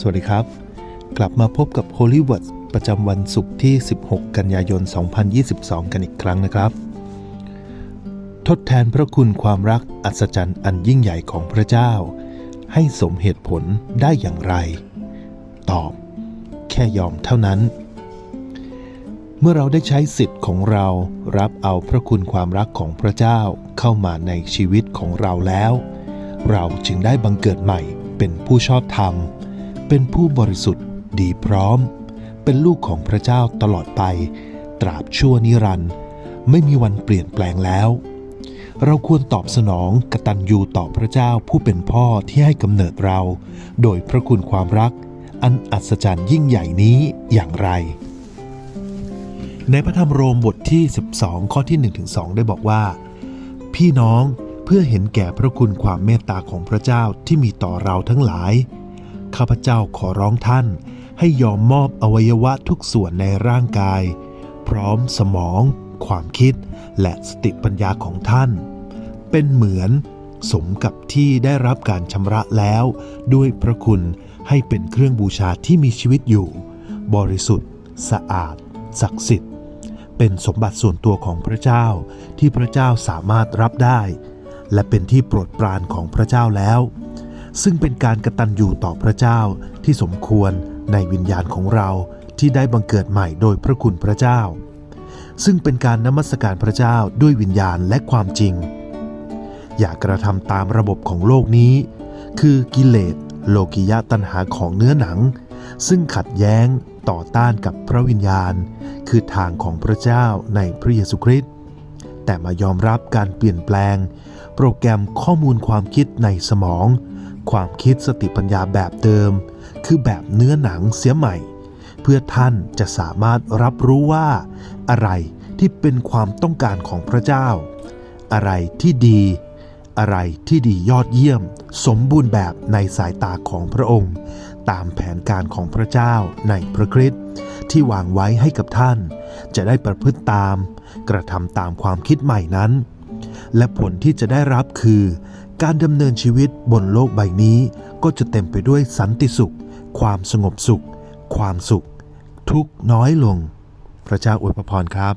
สวัสดีครับ กลับมาพบกับ Holy Word ประจำวันศุกร์ที่ 16 กันยายน 2022 กันอีกครั้งนะครับ ทดแทนพระคุณความรักอัศจรรย์อันยิ่งใหญ่ของพระเจ้า ให้สมเหตุผลได้อย่างไร ตอบ แค่ยอมเท่านั้น เมื่อเราได้ใช้สิทธิ์ของเรารับเอาพระคุณความรักของพระเจ้าเข้ามาในชีวิตของเราแล้ว เราจึงได้บังเกิดใหม่เป็นผู้ชอบธรรม เป็นผู้บริสุทธิ์ดีพร้อม เป็นลูกของพระเจ้าตลอดไป ตราบชั่วนิรันดร์ไม่มีวันเปลี่ยนแปลงแล้ว เราควรตอบสนองกตัญญูต่อพระเจ้าผู้เป็นพ่อที่ให้กำเนิดเรา โดยพระคุณความรัก อันอัศจรรย์ยิ่งใหญ่นี้อย่างไร ในพระธรรมโรมบทที่ 12 ข้อที่ 1-2 ได้บอกว่า พี่น้องเพื่อเห็นแก่พระคุณความเมตตาของพระเจ้าที่มีต่อเราทั้งหลาย ข้าพเจ้าขอร้องท่าน ให้ยอมมอบอวัยวะทุกส่วนในร่างกาย พร้อมสมอง ความคิด และสติปัญญาของท่าน เป็นเหมือนสมกับที่ได้รับการชำระแล้ว ด้วยพระคุณให้เป็นเครื่องบูชาที่มีชีวิตอยู่ บริสุทธิ์ สะอาด ศักดิ์สิทธิ์ เป็นสมบัติส่วนตัวของพระเจ้าที่พระเจ้าสามารถรับได้ และเป็นที่โปรดปรานของพระเจ้าแล้ว ซึ่งเป็นการกระตันอยู่ต่อพระเจ้าที่สมควรในวิญญาณของเราที่ได้บังเกิดใหม่โดยพระคุณพระเจ้า ซึ่งเป็นการนมัสการพระเจ้าด้วยวิญญาณและความจริง อย่ากระทำตามระบบของโลกนี้ คือกิเลสโลกิยะตัณหาของเนื้อหนัง ซึ่งขัดแย้งต่อต้านกับพระวิญญาณ คือทางของพระเจ้าในพระเยซูคริสต์แต่มายอมรับการเปลี่ยนแปลง โปรแกรมข้อมูลความคิดในสมอง ความคิดสติปัญญาแบบเดิม คือแบบเนื้อหนังเสียใหม่ เพื่อท่านจะสามารถรับรู้ว่า อะไรที่เป็นความต้องการของพระเจ้า อะไรที่ดี อะไรที่ดียอดเยี่ยม สมบูรณ์แบบในสายตาของพระองค์ ตามแผนการของพระเจ้าในพระคริสต์ที่วางไว้ให้กับท่าน จะได้ประพฤติตาม กระทำตามความคิดใหม่นั้น และผลที่จะได้รับคือ การดำเนินชีวิตบนโลกใบนี้ก็จะเต็มไปด้วยสันติสุข ความสงบสุข ความสุข ทุกข์น้อยลง พระเจ้าอวยพรครับ